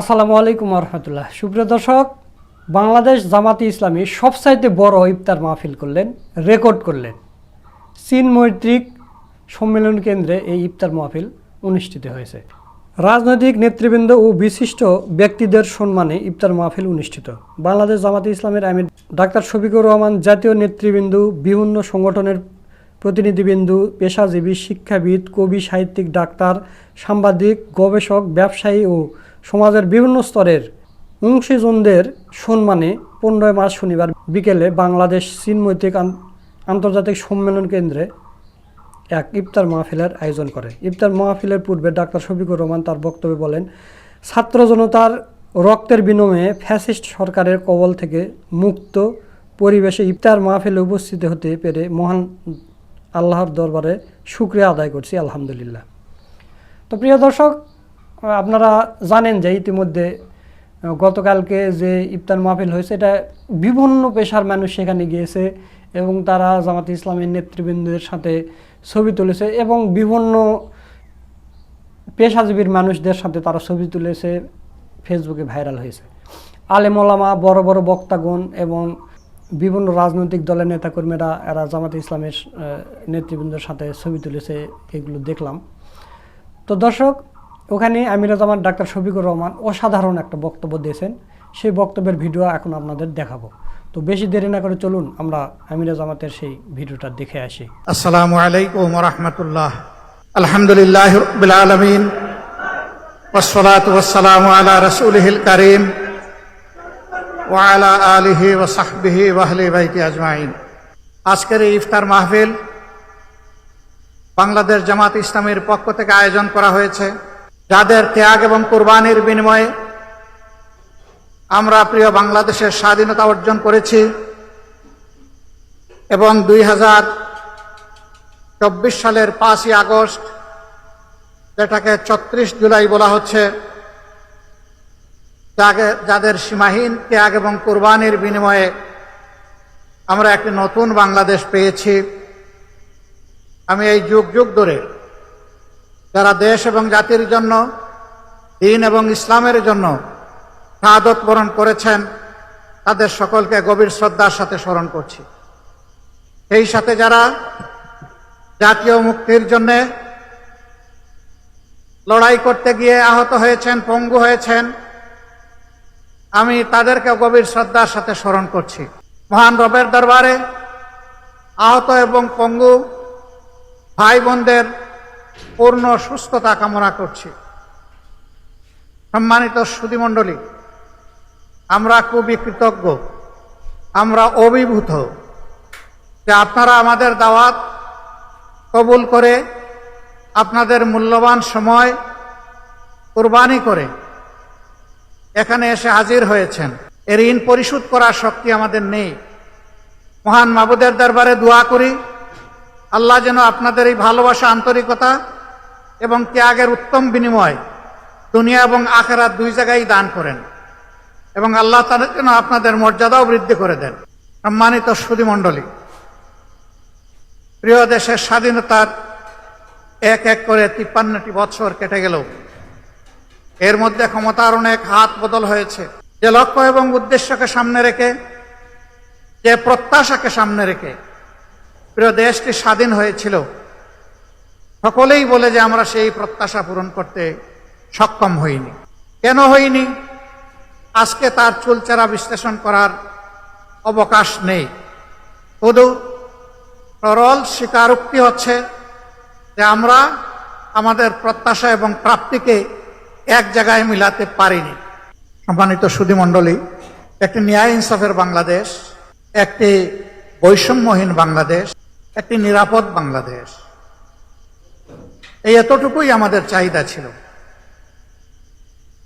আসসালামু আলাইকুম রহমতুল্লাহ সুপ্রিয় দর্শক, বাংলাদেশ জামাতি ইসলামী সবচাইতে বড় ইফতার মাহফিল করলেন, রেকর্ড করলেন। চীন মৈত্রিক সম্মেলন কেন্দ্রে এই ইফতার মাহফিল অনুষ্ঠিত হয়েছে। রাজনৈতিক নেতৃবৃন্দ ও বিশিষ্ট ব্যক্তিদের সম্মানে ইফতার মাহফিল অনুষ্ঠিত। বাংলাদেশ জামাতি ইসলামের আমির ডাক্তার শফিকুর রহমান, জাতীয় নেতৃবৃন্দ, বিভিন্ন সংগঠনের প্রতিনিধিবৃন্দু, পেশাজীবী, শিক্ষাবিদ, কবি, সাহিত্যিক, ডাক্তার, সাংবাদিক, গবেষক, ব্যবসায়ী ও সমাজের বিভিন্ন স্তরের অংশীজনদের সম্মানে পনেরোই মার্চ শনিবার বিকেলে বাংলাদেশ চীনমৈত্রিক আন- আন্তর্জাতিক সম্মেলন কেন্দ্রে এক ইফতার মাহফিলের আয়োজন করে। ইফতার মাহফিলের পূর্বে ডাক্তার শফিকুর রহমান তার বক্তব্যে বলেন, ছাত্র জনতার রক্তের বিনিময়ে ফ্যাসিস্ট সরকারের কবল থেকে মুক্ত পরিবেশে ইফতার মাহফিলে উপস্থিত হতে পেরে মহান আল্লাহর দরবারে শুক্রিয়া আদায় করছি, আলহামদুলিল্লাহ। তো প্রিয় দর্শক আপনারা জানেন যে ইতিমধ্যে গতকালকে যে ইফতার মাহফিল হয়েছে, এটা বিভিন্ন পেশার মানুষ সেখানে গিয়েছে এবং তারা জামাত ইসলামের নেতৃবৃন্দের সাথে ছবি তুলেছে এবং বিভিন্ন পেশাজীবীর মানুষদের সাথে তারা ছবি তুলেছে, ফেসবুকে ভাইরাল হয়েছে। আলেমলামা বড় বড় বক্তাগণ এবং বিভিন্ন রাজনৈতিক দলের নেতাকর্মীরা, এরা জামাত ইসলামের নেতৃবৃন্দের সাথে ছবি তুলেছে, এগুলো দেখলাম। তো দর্শক ওখানে আমিরা জামান ডাক্তার শফিকুর রহমান অসাধারণ একটা বক্তব্য দিয়েছেন সেই বক্তব্যের ভিডিও এখন আপনাদের দেখাবো তো বেশি দেরি না করে চলুন আমরা আমিরা জামাতের সেই ভিডিওটা দেখে আসি আসসালামু আলাইকুম রহমতুল্লাহ আলহামদুলিল্লাহ রবিল আলমিন والصلاة والسلام على رسوله الكريم وعلى آله وصحبه وأهل بيته أجمعين আজকের এই ইফতার মাহফিল বাংলাদেশ জামাত ইসলামের পক্ষ থেকে আয়োজন করা হয়েছে যাদের ত্যাগ এবং কোরবানির বিনিময়ে আমরা প্রিয় বাংলাদেশের স্বাধীনতা অর্জন করেছি এবং দুই হাজার চব্বিশ সালের পাঁচই আগস্ট, যেটাকে ছত্রিশ জুলাই বলা হচ্ছে যাদের সীমাহীন ত্যাগ এবং কোরবানির বিনিময়ে আমরা একটি নতুন বাংলাদেশ পেয়েছি। আমি এই যুগ যুগ ধরে যারা দেশ এবং জাতির জন্য, দিন এবং ইসলামের জন্য শাহাদত বরণ করেছেন, তাদের সকলকে গভীর শ্রদ্ধার সাথে স্মরণ করছি। সেই সাথে যারা জাতীয় মুক্তির জন্য লড়াই করতে গিয়ে আহত হয়েছেন, পঙ্গু হয়েছেন, আমি তাদেরকে গভীর শ্রদ্ধার সাথে স্মরণ করছি। মহান রবের দরবারে আহত এবং পঙ্গু ভাই বোনদের পূর্ণ সুস্থতা কামনা করছি। সম্মানিত সুধীমণ্ডলী, আমরা খুবই কৃতজ্ঞ, আমরা অভিভূত যে আপনারা আমাদের দাওয়াত কবুল করে, আপনাদের মূল্যবান সময় কোরবানি করে এখানে এসে হাজির হয়েছেন। এর ঋণ পরিশোধ করার শক্তি আমাদের নেই। মহান মাবুদের দরবারে দোয়া করি, আল্লাহ যেন আপনাদের এই ভালোবাসা, আন্তরিকতা এবং ত্যাগের উত্তম বিনিময় দুনিয়া এবং আখেরাত দুই জায়গায় দান করেন এবং আল্লাহ তাদের জন্য আপনাদের মর্যাদাও বৃদ্ধি করে দেন। সম্মানিত সুধীমণ্ডলী, প্রিয় দেশের স্বাধীনতার এক এক করে তিপ্পান্নটি বৎসর কেটে গেল এর মধ্যে ক্ষমতার অনেক হাত বদল হয়েছে। যে লক্ষ্য এবং উদ্দেশ্যকে সামনে রেখে, যে প্রত্যাশাকে সামনে রেখে প্রিয় দেশটি স্বাধীন হয়েছিল সকলেই বলে যে আমরা সেই প্রত্যাশা পূরণ করতে সক্ষম হইনি। কেন হইনি? আজকে তার চুলচেরা বিশ্লেষণ করার অবকাশ নেই। শুধু সরল স্বীকারোক্তি হচ্ছে যে আমরা আমাদের প্রত্যাশা এবং প্রাপ্তিকে এক জায়গায় মিলাতে পারিনি। সম্মানিত সুধীমণ্ডলী, একটি ন্যায় ইনসাফের বাংলাদেশ, একটি বৈষম্যহীন বাংলাদেশ, একটি নিরাপদ বাংলাদেশ। এই এতটুকুই আমাদের চাহিদা ছিল।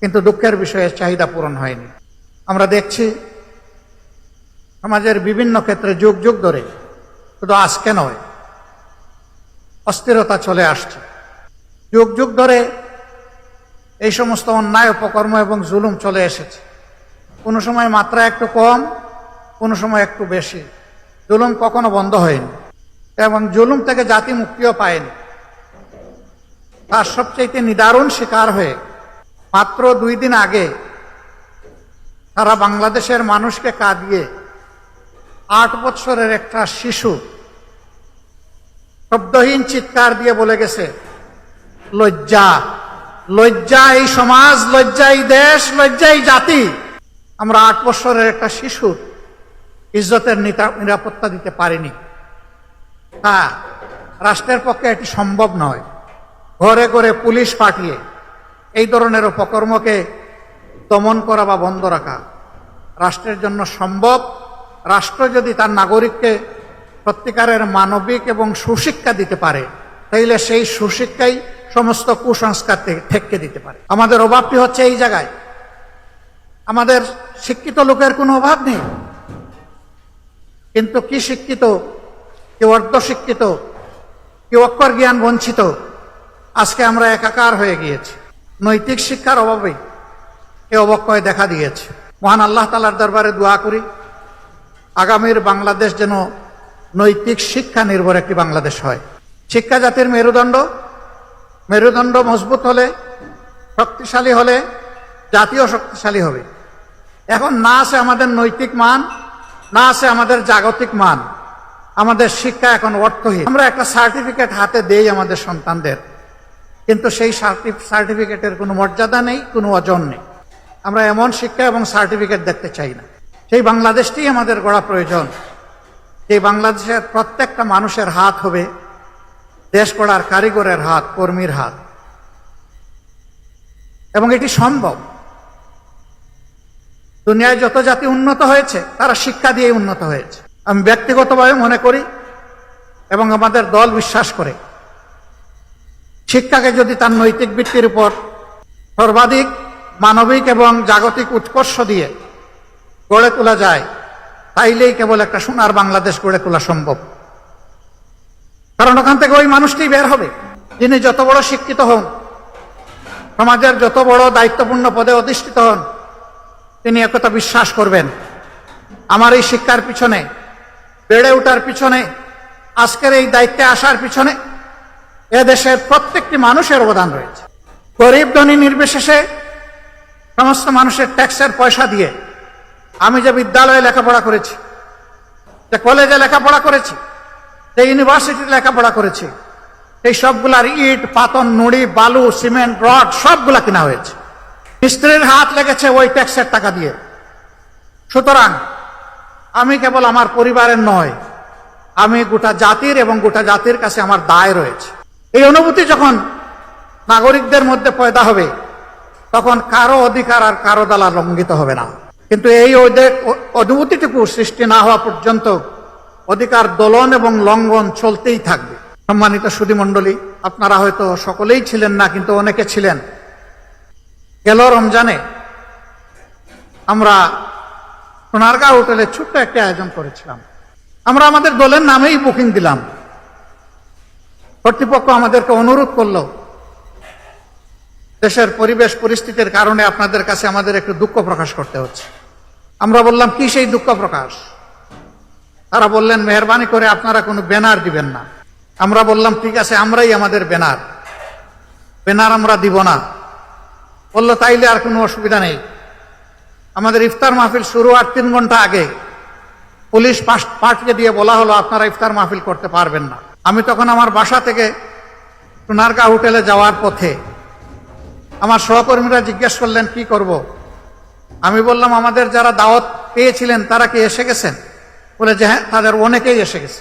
কিন্তু দুঃখের বিষয়ে চাহিদা পূরণ হয়নি। আমরা দেখছি, সমাজের বিভিন্ন ক্ষেত্রে যুগ যুগ ধরে শুধু আজকে নয়, অস্থিরতা চলে আসছে। যুগ যুগ ধরে এই সমস্ত অন্যায়, অপকর্ম এবং জুলুম চলে এসেছে। কোনো সময় মাত্রা একটু কম, কোনো সময় একটু বেশি। জুলুম কখনো বন্ধ হয়নি এবং জুলুম থেকে জাতি মুক্তিও পায়নি। তার সবচেয়ে নিদারুণ শিকার হয়ে মাত্র দুই দিন আগে সারা বাংলাদেশের মানুষকে কাঁদিয়ে আট বছরের একটা শিশু শব্দহীন চিৎকার দিয়ে বলে গেছে, লজ্জা লজ্জা এই সমাজ, লজ্জা এই দেশ, লজ্জা এই জাতি। আমরা আট বছরের একটা শিশুর ইজ্জতের নিরাপত্তা দিতে পারিনি। তা রাষ্ট্রের পক্ষে এটি সম্ভব নয়। ঘরে ঘরে পুলিশ পাঠিয়ে এই ধরনের অপকর্মকে দমন করা বা বন্ধ রাখা রাষ্ট্রের জন্য সম্ভব। রাষ্ট্র যদি তার নাগরিককে সত্যিকারের মানবিক এবং সুশিক্ষা দিতে পারে, তাইলে সেই সুশিক্ষাই সমস্ত কুসংস্কার থেকে দিতে পারে। আমাদের অভাবটি হচ্ছে এই জায়গায়। আমাদের শিক্ষিত লোকের কোনো অভাব নেই। কিন্তু কি শিক্ষিত কেউ অর্ধশিক্ষিত কেউ অক্ষর জ্ঞান বঞ্চিত আজকে আমরা একাকার হয়ে গিয়েছি। নৈতিক শিক্ষার অভাবে এ অবক্ষয় দেখা দিয়েছে। মহান আল্লাহ তালার দরবারে দোয়া করি, আগামীর বাংলাদেশ যেন নৈতিক শিক্ষা নির্ভর একটি বাংলাদেশ হয়। শিক্ষা জাতির মেরুদণ্ড মেরুদণ্ড মজবুত হলে, শক্তিশালী হলে, জাতীয় শক্তিশালী হবে। এখন না আছে আমাদের নৈতিক মান, না আছে আমাদের জাগতিক মান। আমাদের শিক্ষা এখন অর্থহীন। আমরা একটা সার্টিফিকেট হাতে দেই আমাদের সন্তানদের। কিন্তু সেই সার্টিফিকেটের কোনো মর্যাদা নেই, কোনো অজন নেই। আমরা এমন শিক্ষা এবং সার্টিফিকেট দেখতে চাই না। সেই বাংলাদেশটি আমাদের গড়া প্রয়োজন। এই বাংলাদেশের প্রত্যেকটা মানুষের হাত হবে দেশ গড়ার কারিগরের হাত, কর্মীর হাত। এবং এটি সম্ভব। দুনিয়ায় যত জাতি উন্নত হয়েছে, তারা শিক্ষা দিয়ে উন্নত হয়েছে। আমি ব্যক্তিগতভাবে মনে করি এবং আমাদের দল বিশ্বাস করে। শিক্ষাকে যদি তার নৈতিক ভিত্তির উপর সর্বাধিক মানবিক এবং জাগতিক উৎকর্ষ দিয়ে গড়ে তোলা যায়, তাইলেই কেবল একটা সোনার বাংলাদেশ গড়ে তোলা সম্ভব। কারণ ওখান থেকে ওই মানুষটি বের হবে, যিনি যত বড় শিক্ষিত হন, সমাজের যত বড় দায়িত্বপূর্ণ পদে অধিষ্ঠিত হন, তিনি একথা বিশ্বাস করবেন। আমার এই শিক্ষার পিছনে, বেড়ে ওঠার পিছনে, আজকের এই দায়িত্বে আসার পিছনে এ দেশের প্রত্যেকটি মানুষের অবদান রয়েছে। গরিব ধনী নির্বিশেষে সমস্ত মানুষের ট্যাক্সের পয়সা দিয়ে আমি যে বিদ্যালয়ে লেখাপড়া করেছি, যে কলেজে লেখাপড়া করেছি, যে ইউনিভার্সিটিতে লেখাপড়া করেছি, এই সবগুলার ইট পাতন নুড়ি, বালু, সিমেন্ট, রড সবগুলা কিনা হয়েছে। মিস্ত্রির হাত লেগেছে ওই ট্যাক্সের টাকা দিয়ে। সুতরাং আমি কেবল আমার পরিবারের নয়, আমি গোটা জাতির এবং গোটা জাতির কাছে আমার দায় রয়েছে। এই অনুভূতি যখন নাগরিকদের মধ্যে পয়দা হবে, তখন কারও অধিকার আর কারও দ্বারা লঙ্ঘিত হবে না। কিন্তু এই অনুভূতিটুকু সৃষ্টি না হওয়া পর্যন্ত অধিকার দোলন এবং লঙ্ঘন চলতেই থাকবে। সম্মানিত সুধী মণ্ডলী আপনারা হয়তো সকলেই ছিলেন না, কিন্তু অনেকে ছিলেন। গেল রমজানে আমরা সোনারগাঁও হোটেলে ছোট্ট একটা আয়োজন করেছিলাম। আমরা আমাদের দলের নামেই বুকিং দিলাম। কর্তৃপক্ষ আমাদেরকে অনুরোধ করল, দেশের পরিবেশ পরিস্থিতির কারণে আপনাদের কাছে আমাদের একটু দুঃখ প্রকাশ করতে হচ্ছে। আমরা বললাম, কি সেই দুঃখ প্রকাশ? তারা বললেন, মেহরবানি করে আপনারা কোনো ব্যানার দিবেন না। আমরা বললাম, ঠিক আছে, আমরাই আমাদের ব্যানার। ব্যানার আমরা দিব না। বলল, তাইলে আর কোনো অসুবিধা নেই। আমাদের ইফতার মাহফিল শুরু আর তিন ঘণ্টা আগে। পুলিশ পার্টিকে দিয়ে বলা হলো, আপনারা ইফতার মাহফিল করতে পারবেন না। আমি তখন আমার বাসা থেকে সোনারগাঁ হোটেলে যাওয়ার পথে আমার সহকর্মীরা জিজ্ঞেস করলেন, কি করব। আমি বললাম, আমাদের যারা দাওয়াত পেয়েছিলেন, তারা কি এসে গেছেন? বলে, যে হ্যাঁ তাদের অনেকেই এসে গেছে।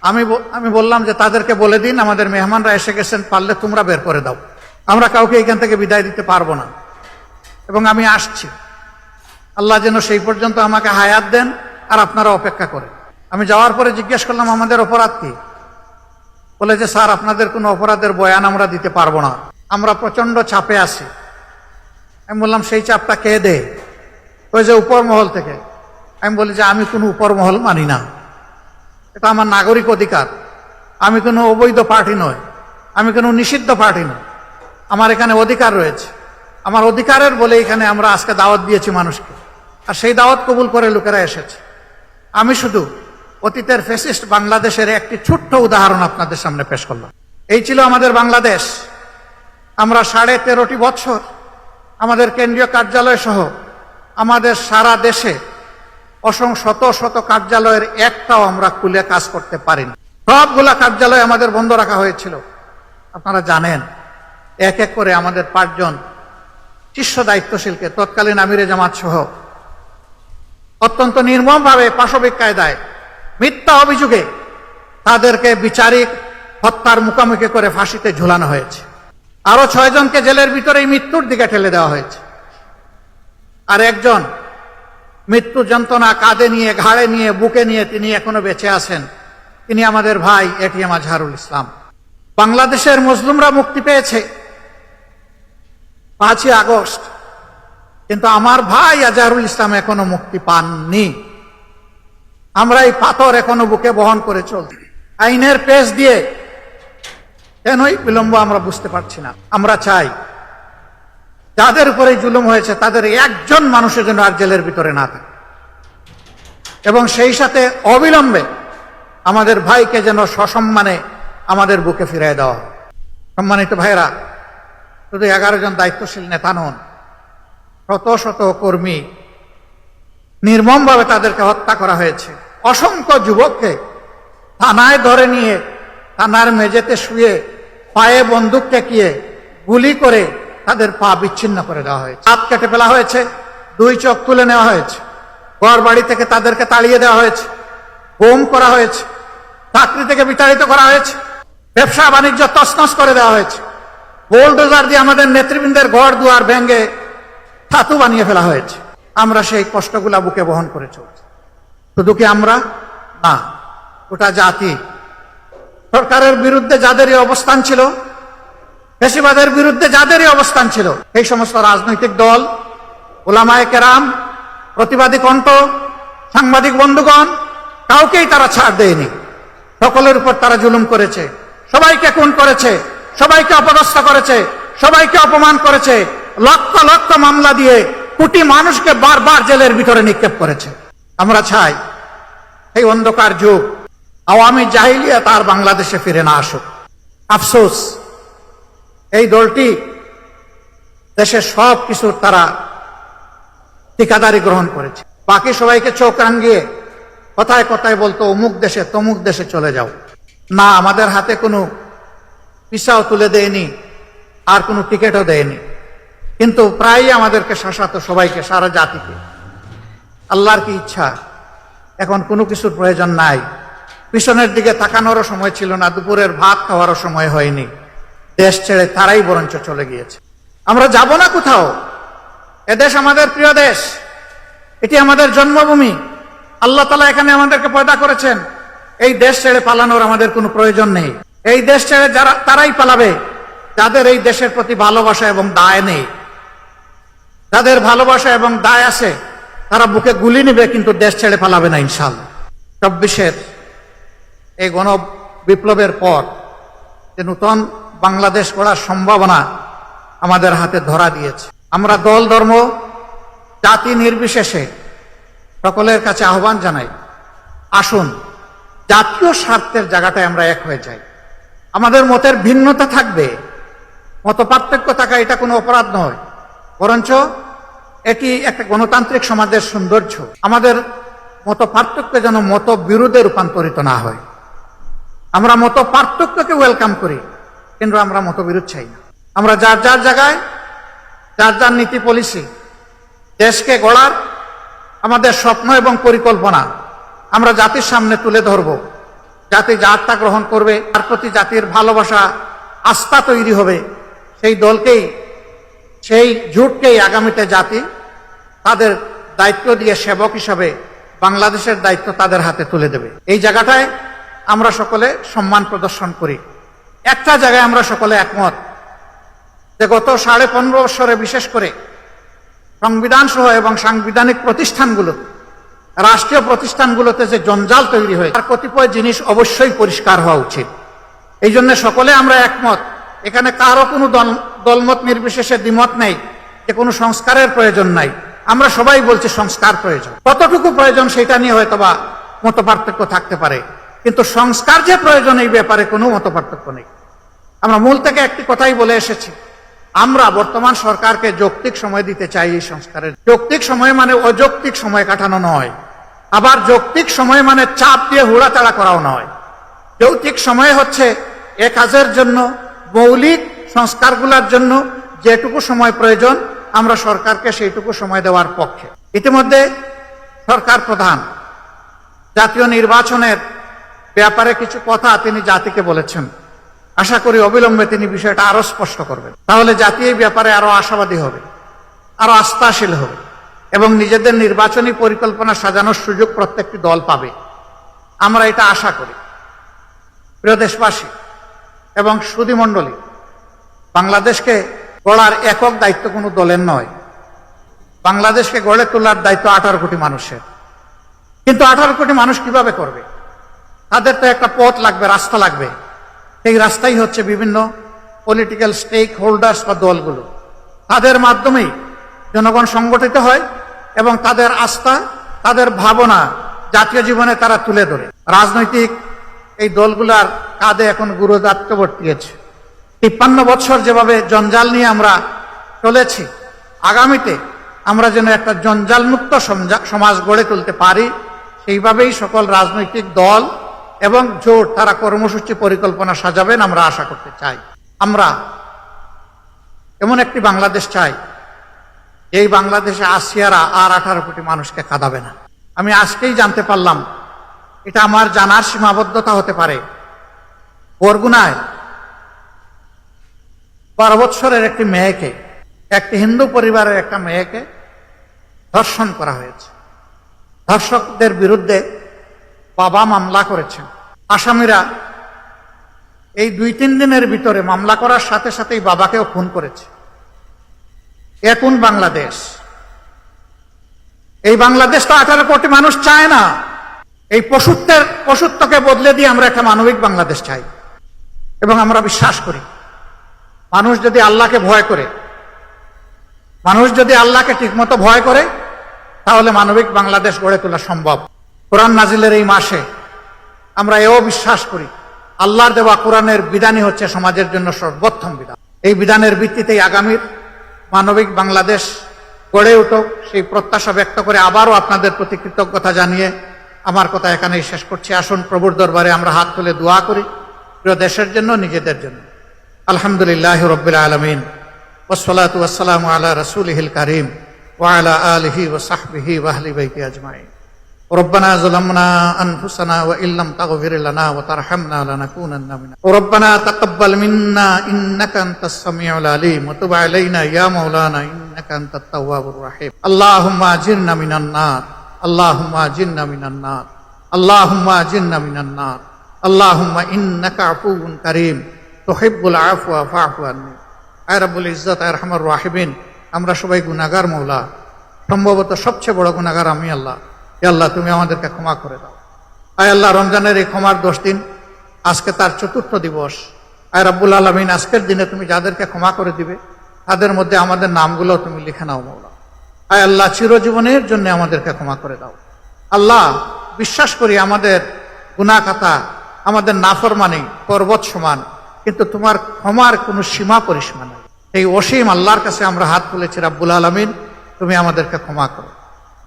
আমি আমি বললাম যে, তাদেরকে বলে দিন, আমাদের মেহমানরা এসে গেছেন, পারলে তোমরা বের করে দাও। আমরা কাউকে এখান থেকে বিদায় দিতে পারব না। এবং আমি আসছি। আল্লাহ যেন সেই পর্যন্ত আমাকে হায়াত দেন আর আপনারা অপেক্ষা করেন। আমি যাওয়ার পরে জিজ্ঞেস করলাম, আমাদের অপরাধ কি? বলে যে, স্যার, আপনাদের কোনো অপরাধের বয়ান আমরা দিতে পারব না। আমরা প্রচণ্ড চাপে আছি। আমি বললাম, সেই চাপটা কে দে ওই যে উপর মহল থেকে। আমি বলি যে, আমি কোনো উপর মহল মানি না। এটা আমার নাগরিক অধিকার। আমি কোনো অবৈধ পার্টি নয় আমি কোনো নিষিদ্ধ পার্টি নয় আমার এখানে অধিকার রয়েছে। আমার অধিকারের বলে এখানে আমরা আজকে দাওয়াত দিয়েছি মানুষকে। আর সেই দাওয়াত কবুল করে লোকেরা এসেছে। আমি শুধু অতীতের ফেসিস্ট বাংলাদেশের একটি ছোট্ট উদাহরণ আপনাদের সামনে পেশ করলাম। এই ছিল আমাদের বাংলাদেশ। আমরা সাড়ে তেরোটি বছর আমাদের কেন্দ্রীয় কার্যালয় সহ আমাদের সারা দেশে অসং শত শত কার্যালয়ের একটাও আমরা খুলে কাজ করতে পারিনি। সবগুলা কার্যালয় আমাদের বন্ধ রাখা হয়েছিল। আপনারা জানেন, এক এক করে আমাদের পাঁচজন শীর্ষ দায়িত্বশীলকে তৎকালীন আমিরে জামাত সহ অত্যন্ত নির্মমভাবে পাশবিক কায়দায় মিথ্যা অভিযোগে তাদেরকে বিচারিক হত্যার মুখোমুখি করে ফাঁসিতে ঝুলানো হয়েছে। আরও ছয়জনকে জেলের ভিতরেই মৃত্যুর দিকে ঠেলে দেওয়া হয়েছে। আর একজন মৃত্যু যন্ত্রণা কাঁধে নিয়ে, ঘাড়ে নিয়ে, বুকে নিয়ে তিনি এখনও বেঁচে আছেন। তিনি আমাদের ভাই এটিএম আজহারুল ইসলাম। বাংলাদেশের মুসলিমরা মুক্তি পেয়েছে পাঁচই আগস্ট। কিন্তু আমার ভাই আজহারুল ইসলাম এখনও মুক্তি পাননি। আমরা এই পাথর এখনও বুকে বহন করে চলছি। আইনের পেশ দিয়ে কেনই বিলম্ব আমরা বুঝতে পারছি না। আমরা চাই যাদের উপরে জুলুম হয়েছে, তাদের একজন মানুষের জন্য আর জেলের ভিতরে না থাকে। এবং সেই সাথে অবিলম্বে আমাদের ভাইকে যেন সসম্মানে আমাদের বুকে ফিরিয়ে দেওয়া সম্মানিত ভাইরা শুধু এগারো জন দায়িত্বশীল নেতা নন, শত শত কর্মী নির্মমভাবে তাদেরকে হত্যা করা হয়েছে। অসংখ্য যুবককে থানায় ধরে নিয়ে, থানার মেঝেতে শুয়ে, পায়ে বন্দুক টেকিয়ে গুলি করে তাদের পা বিচ্ছিন্ন করে দেওয়া হয়েছে। হাত কেটে ফেলা হয়েছে, দুই চোখ তুলে নেওয়া হয়েছে ঘর বাড়ি থেকে তাদেরকে তাড়িয়ে দেওয়া হয়েছে, বোম করা হয়েছে, চাকরি থেকে বিতাড়িত করা হয়েছে, ব্যবসা বাণিজ্য তছনছ করে দেওয়া হয়েছে, বোলডোজার দিয়ে আমাদের নেতৃবৃন্দের ঘর দুয়ার ভেঙে থাতু বানিয়ে ফেলা হয়েছে। আমরা সেই কষ্টগুলা বুকে বহন করে চলছি। শুধু কি আমরা? না ওটা জাতি। সরকারের বিরুদ্ধে যাদেরই অবস্থান ছিল পেশিবাদের বিরুদ্ধে যাদেরই অবস্থান ছিল, এই সমস্ত রাজনৈতিক দল, ওলামায় কেরাম, প্রতিবাদী কণ্ঠ, সাংবাদিক বন্ধুগণ, কাউকেই তারা ছাড় দেয়নি। সকলের উপর তারা জুলুম করেছে। সবাইকে খুন করেছে, সবাইকে অপদস্থ করেছে, সবাইকে অপমান করেছে, লক্ষ লক্ষ মামলা দিয়ে কোটি মানুষকে বারবার জেলের ভিতরে নিক্ষেপ করেছে। আমরা চাই এই অন্ধকার যুগ আওয়ামী জাহিলিয়া তার বাংলাদেশে ফিরে না আসুক। আফসোস, এই দলটি দেশের সব কিছুর তারা ঠিকাদারি গ্রহণ করেছে। বাকি সবাইকে চোখ রাঙ্গিয়ে কথায় কথায় বলতো, অমুক দেশে, তমুক দেশে চলে যাও। না, আমাদের হাতে কোনো পিসাও তুলে দেয়নি, আর কোনো টিকিটও দেয়নি। কিন্তু প্রায়ই আমাদেরকে শাসাতো সবাইকে, সারা জাতিকে। আল্লাহর কি ইচ্ছা? এখন কোনো কিছুর প্রয়োজন নাই। পিছনের দিকে তাকানোরও সময় ছিল না, দুপুরের ভাত খাওয়ারও সময় হয়নি। দেশ ছেড়ে তারাই বরঞ্চ চলে গিয়েছে। আমরা যাব না কোথাও? এদেশ আমাদের প্রিয় দেশ। এটি আমাদের জন্মভূমি। আল্লাহ তালা এখানে আমাদেরকে পয়দা করেছেন। এই দেশ ছেড়ে পালানোর আমাদের কোনো প্রয়োজন নেই। এই দেশ ছেড়ে যারা, তারাই পালাবে। যাদের এই দেশের প্রতি ভালোবাসা এবং দায় নেই। যাদের ভালোবাসা এবং দায় আছে তারা বুকে গুলি নেবে, কিন্তু দেশ ছেড়ে পালাবে না ইনশাল্লাহ চব্বিশের এই গণ বিপ্লবের পর যে নূতন বাংলাদেশ গড়ার সম্ভাবনা আমাদের হাতে ধরা দিয়েছে। আমরা দল, ধর্ম, জাতি নির্বিশেষে সকলের কাছে আহ্বান জানাই, আসুন জাতীয় স্বার্থের জায়গাটায় আমরা এক হয়ে যাই। আমাদের মতের ভিন্নতা থাকবে মত পার্থক্য থাকা এটা কোনো অপরাধ নয়, বরঞ্চ এটি একটা গণতান্ত্রিক সমাজের সৌন্দর্য। আমাদের মত পার্থক্য যেন মত বিরোধে রূপান্তরিত না হয়। আমরা মত পার্থক্যকে ওয়েলকাম করি, কিন্তু আমরা মতবিরোধ চাই না। আমরা যার যার জায়গায়, যার যার নীতি পলিসি দেশকে গড়ার আমাদের স্বপ্ন এবং পরিকল্পনা আমরা জাতির সামনে তুলে ধরব। জাতি যারটা গ্রহণ করবে, তার প্রতি জাতির ভালোবাসা, আস্থা তৈরি হবে। সেই দলকেই সেই জোটকেই আগামীতে জাতি তাদের দায়িত্ব দিয়ে সেবক হিসাবে বাংলাদেশের দায়িত্ব তাদের হাতে তুলে দেবে। এই জায়গাটায় আমরা সকলে সম্মান প্রদর্শন করি। একটা জায়গায় আমরা সকলে একমত যে গত সাড়ে পনেরো বছরে বিশেষ করে সংবিধান সহ এবং সাংবিধানিক প্রতিষ্ঠানগুলো, রাষ্ট্রীয় প্রতিষ্ঠানগুলোতে যে জঞ্জাল তৈরি হয়েছে, তার কতিপয় জিনিস অবশ্যই পরিষ্কার হওয়া উচিত। এই জন্য সকলে আমরা একমত, এখানে কারও কোনো দল দলমত নির্বিশেষে দ্বিমত নেই যে কোনো সংস্কারের প্রয়োজন নাই। আমরা সবাই বলছি সংস্কার প্রয়োজন। কতটুকু প্রয়োজন সেটা নিয়ে হয়তো বা মত পার্থক্য থাকতে পারে। কিন্তু সংস্কার যে প্রয়োজন এই ব্যাপারে কোনো মত পার্থক্য নেই। আমরা মূল থেকে একটি কথাই বলে এসেছি। আমরা বর্তমান সরকারকে যৌক্তিক সময় দিতে চাই এই সংস্কারের। যৌক্তিক সময় মানে অযৌক্তিক সময় কাটানো নয়। আবার যৌক্তিক সময় মানে চাপ দিয়ে হুড়াতাড়া করাও নয়। যৌক্তিক সময় হচ্ছে এ কাজের জন্য মৌলিক সংস্কারগুলোর জন্য যেটুকু সময় প্রয়োজন, আমরা সরকারকে সেইটুকু সময় দেওয়ার পক্ষে। ইতিমধ্যে সরকার প্রধান জাতীয় নির্বাচনের ব্যাপারে কিছু কথা তিনি জাতিকে বলেছেন। আশা করি অবিলম্বে তিনি বিষয়টা আরও স্পষ্ট করবেন। তাহলে জাতি এই ব্যাপারে আরও আশাবাদী হবে আরও আস্থাশীল হবে এবং নিজেদের নির্বাচনী পরিকল্পনা সাজানোর সুযোগ প্রত্যেকটি দল পাবে। আমরা এটা আশা করি। প্রিয় দেশবাসী এবং সুদীমণ্ডলী বাংলাদেশকে গড়ার একক দায়িত্ব কোনো দলের নয়। বাংলাদেশকে গড়ে তোলার দায়িত্ব আঠারো কোটি মানুষের। কিন্তু আঠারো কোটি মানুষ কীভাবে করবে? তাদের তো একটা পথ লাগবে, রাস্তা লাগবে। সেই রাস্তাই হচ্ছে বিভিন্ন পলিটিক্যাল স্টেক হোল্ডার্স বা দলগুলো। তাদের মাধ্যমেই জনগণ সংগঠিত হয় এবং তাদের আস্থা, তাদের ভাবনা জাতীয় জীবনে তারা তুলে ধরে। রাজনৈতিক এই দলগুলার কাঁধে এখন গুরুদাত্ত বর্তিয়েছে তিপ্পান্ন বছর যেভাবে জঞ্জাল নিয়ে আমরা চলেছি, আগামীতে আমরা যেন একটা জঞ্জালমুক্ত সমজা- সমাজ গড়ে তুলতে পারি, সেইভাবেই সকল রাজনৈতিক দল এবং জোট তারা কর্মসূচি পরিকল্পনা সাজাবেন আমরা আশা করতে চাই। আমরা এমন একটি বাংলাদেশ চাই, এই বাংলাদেশে আসিয়ারা আর আঠারো কোটি মানুষকে কাঁদাবে না। আমি আজকেই জানতে পারলাম, এটা আমার জানার সীমাবদ্ধতা হতে পারে। বরগুনায় বারো বৎসরের একটি মেয়েকে, একটি হিন্দু পরিবারের একটা মেয়েকে ধর্ষণ করা হয়েছে। ধর্ষকদের বিরুদ্ধে বাবা মামলা করেছেন। আসামিরা এই দুই তিন দিনের ভিতরে মামলা করার সাথে সাথেই বাবাকেও খুন করেছে। এ কোন বাংলাদেশ? এই বাংলাদেশ তো আঠারো কোটি মানুষ চায় না। এই পশুত্বের, পশুত্বকে বদলে দিয়ে আমরা একটা মানবিক বাংলাদেশ চাই। এবং আমরা বিশ্বাস করি মানুষ যদি আল্লাহকে ভয় করে, মানুষ যদি আল্লাহকে ঠিকমতো ভয় করে, তাহলে মানবিক বাংলাদেশ গড়ে তোলা সম্ভব। কোরআন নাজিলের এই মাসে আমরা এও বিশ্বাস করি, আল্লাহর দেওয়া কোরআনের বিধানই হচ্ছে সমাজের জন্য সর্বোত্তম বিধান। এই বিধানের ভিত্তিতেই আগামীর মানবিক বাংলাদেশ গড়ে উঠুক সেই প্রত্যাশা ব্যক্ত করে আবারও আপনাদের প্রতি কৃতজ্ঞতা জানিয়ে আমার কথা এখানেই শেষ করছি। আসুন প্রভুর দরবারে আমরা হাত তুলে দোয়া করি, প্রিয় দেশের জন্য, নিজেদের জন্য। আলহামদুলিল্লাহ রবিল আলমিন ওসলাত ওয়াসালাম আলা রসুলহিল করিম وعلى آله وصحبه وأهل بيته أجمعين ربنا ظلمنا أنفسنا وإن لم تغفر لنا وترحمنا لنكونن من ربنا تقبل منا إنك أنت السميع العليم وتب علينا يا مولانا إنك أنت التواب الرحيم اللهم أجرنا من النار اللهم أجرنا من النار اللهم أجرنا من النار اللهم إنك عفو كريم তোহেবুল আফুয়া ফাহফুয়ানি আয় রাবুল ইজত আয় রহমার রাহিবিন আমরা সবাই গুনাগার মৌলা। সম্ভবত সবচেয়ে বড় গুনাগার আমি আল্লাহ। আল্লাহ, তুমি আমাদেরকে ক্ষমা করে দাও। আয় আল্লাহ, রমজানের এই ক্ষমার দশ দিন, আজকে তার চতুর্থ দিবস। আয় রাব্বুল আলমিন, আজকের দিনে তুমি যাদেরকে ক্ষমা করে দিবে, তাদের মধ্যে আমাদের নামগুলো তুমি লিখে নাও মৌলা। আয় আল্লাহ, চিরজীবনের জন্য আমাদেরকে ক্ষমা করে দাও। আল্লাহ, বিশ্বাস করি আমাদের গুনাকাতা আমাদের নাফরমানি পর্বত সমান। কিন্তু তোমার ক্ষমার কোনো সীমা পরিসীমা নাই। এই অসীম আল্লাহর কাছে আমরা হাত তুলেছি রাব্বুল আলমিন, তুমি আমাদেরকে ক্ষমা করো।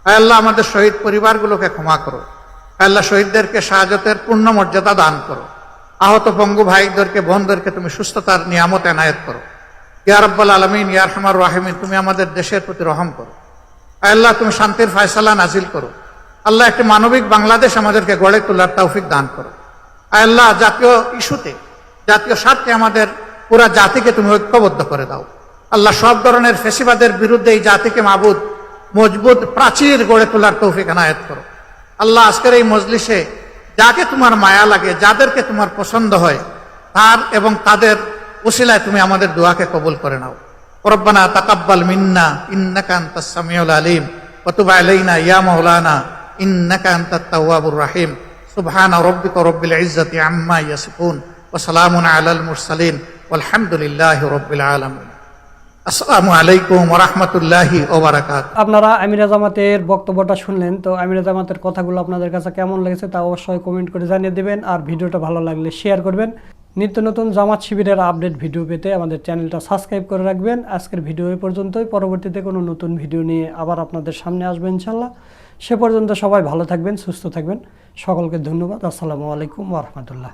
আল্লাহ, আমাদের শহীদ পরিবারগুলোকে ক্ষমা করো। আল্লাহ, শহীদদেরকে সাহায্যতের পূর্ণ মর্যাদা দান করো। আহত পঙ্গু ভাইদেরকে, বোনদেরকে তুমি সুস্থতার নিয়ামত এনায়ত করো। ইয়া রব্বাল আলমিন ইয়ার হামার রাহিমিন, তুমি আমাদের দেশের প্রতি রহম করো। আল্লাহ, তুমি শান্তির ফয়সালা নাজিল করো। আল্লাহ, একটি মানবিক বাংলাদেশ আমাদেরকে গড়ে তোলার তৌফিক দান করো। আল্লাহ, জাতীয় ইস্যুতে জাতীয় স্বার্থে আমাদের পুরা জাতিকে তুমি ঐক্যবদ্ধ করে দাও। আল্লাহ সব ধরনের ফেসিবাদের বিরুদ্ধে এই জাতিকে মাবুদ, মজবুত, প্রাচীর গড়ে তোলার তৌফিক এনায়েত করো। আল্লাহ আজকের এই মজলিসে যাকে তোমার মায়া লাগে, যাদেরকে তোমার পছন্দ হয়, তার এবং তাদের উসিলায় তুমি আমাদের দোয়াকে কবুল করে নাও। রব্বানা তাকাব্বাল মিন্না, ইন্নাকা সামিউল আলিম, ওয়া তুব আলাইনা ইয়া মাওলানা, ইন্নাকা তাওয়াবুর রাহিম। সুবহানা রাব্বিকা রব্বিল ইজ্জাতি আম্মা ইয়াসিফুন। আসসালামু আলাইকুম রাহমাতুল্লাহি আপনারা আমিরা জামাতের বক্তব্যটা শুনলেন, তো আমিরা জামাতের কথাগুলো আপনাদের কাছে কেমন লেগেছে তা অবশ্যই কমেন্ট করে জানিয়ে দেবেন আর ভিডিওটা ভালো লাগলে শেয়ার করবেন। নিত্য নতুন জামাত শিবিরের আপডেট ভিডিও পেতে আমাদের চ্যানেলটা সাবস্ক্রাইব করে রাখবেন। আজকের ভিডিও এই পর্যন্তই, পরবর্তীতে কোনো নতুন ভিডিও নিয়ে আবার আপনাদের সামনে আসব ইনশাল্লাহ সে পর্যন্ত সবাই ভালো থাকবেন, সুস্থ থাকবেন। সকলকে ধন্যবাদ। আসসালামু আলাইকুম ওরহমতুল্লাহ